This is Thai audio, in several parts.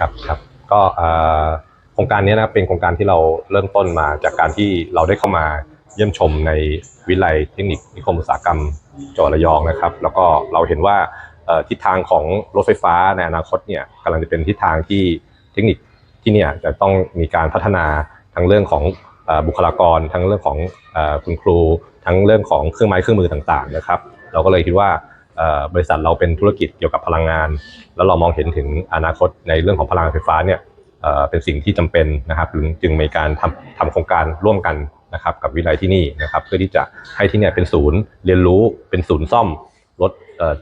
ครับครับก็โครงการนี้นะครับเป็นโครงการที่เราเริ่มต้นมาจากการที่เราได้เข้ามาเยี่ยมชมในวิทยาลัยเทคนิคนิคมอุตสาหกรรมจังหวัดระยองนะครับ แล้วก็เราเห็นว่าทิศทางของรถไฟฟ้าในอนาคตเนี่ยกำลังจะเป็นทิศทางที่เทคนิคที่เนี่ยจะต้องมีการพัฒนาทั้งเรื่องของอบุคลากร ทั้งเรื่องของอคุณครู ทั้งเรื่องของเครื่องไม้เครื่องมือต่างๆนะครับ เราก็เลยคิดว่า บริษัทเราเป็นธุรกิจเกี่ยวกับพลังงาน แล้วเรามองเห็นถึงอนาคตในเรื่องของพลังงานไฟฟ้าเนี่ยเป็นสิ่งที่จำเป็นนะครับจึงมีการทำทำโครงการร่วมกันนะครับกับวิทยาลัยที่นี่นะครับเพื่อที่จะให้ที่เนี่ยเป็นศูนย์เรียนรู้เป็นศูนย์ซ่อมรถ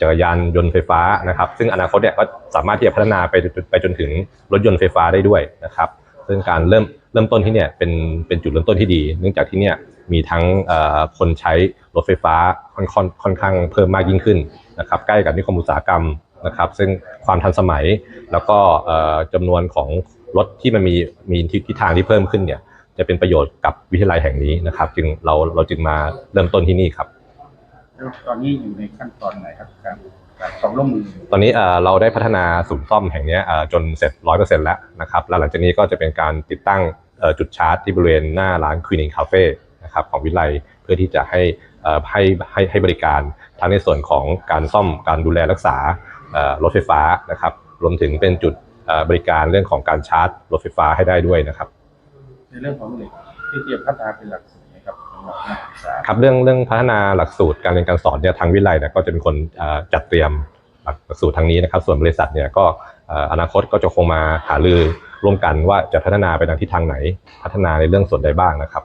จักรยานยนต์ไฟฟ้านะครับ ซึ่งอนาคตเนี่ยก็สามารถที่จะพัฒนาไปไปจนถึงรถยนต์ไฟฟ้าได้ด้วยนะครับ ซึ่งการเริ่มเริ่มต้นที่เนี่ยเป็นเป็นจุดเริ่มต้นที่ดี เนื่องจากที่เนี่ย มีทั้งเอ่อคนใช้รถไฟฟ้าค่อนค่อนค่อนข้างเพิ่มมากยิ่งขึ้นนะครับใกล้กับนิคมอุตสาหกรรมนะครับซึ่งความทันสมัยแล้วก็เอ่อจำนวนของรถที่มันมีมีทิศทางที่เพิ่มขึ้นเนี่ยจะเป็นประโยชน์กับวิทยาลัยแห่งนี้นะครับ จึงเราเราจึงมาเริ่มต้นที่นี่ครับแล้วตอนนี้อยู่ในขั้นตอนไหนครับการการความร่วมมือตอนนี้เอ่อเราได้พัฒนาศูนย์ซ่อมแห่งเนี้ยเอ่อจนเสร็จร้อยเปอร์เซ็นต์แล้วนะครับแล้วหลังจากนี้ก็จะเป็นการติดตั้งเอ่อจุดชาร์จที่บริเวณหน้าร้านคลินิกคาเฟ่ นะครับของวิไลเพื่อที่จะให้เอ่อให้ให้ให้บริการทั้งในส่วนของการซ่อมการดูแลรักษาเอ่อรถไฟฟ้านะครับ รวมถึงเป็นจุดเอ่อบริการเรื่องของการชาร์จรถไฟฟ้าให้ได้ด้วยนะครับ ในเรื่องของเหล็กที่จะพัฒนาเป็นหลักสูตรนะครับสำหรับนักศึกษาครับเรื่องเรื่องพัฒนาหลักสูตรการเรียนการสอนเนี่ยทางวิไลเนี่ยก็จะเป็นคนเอ่อจัดเตรียมหลักหลักสูตรทางนี้นะครับ ส่วนบริษัทเนี่ยก็เอ่ออนาคตก็จะคงมาหารือร่วมกันว่าจะพัฒนาไปทางทิศทางไหน พัฒนาในเรื่องส่วนใดบ้างนะครับ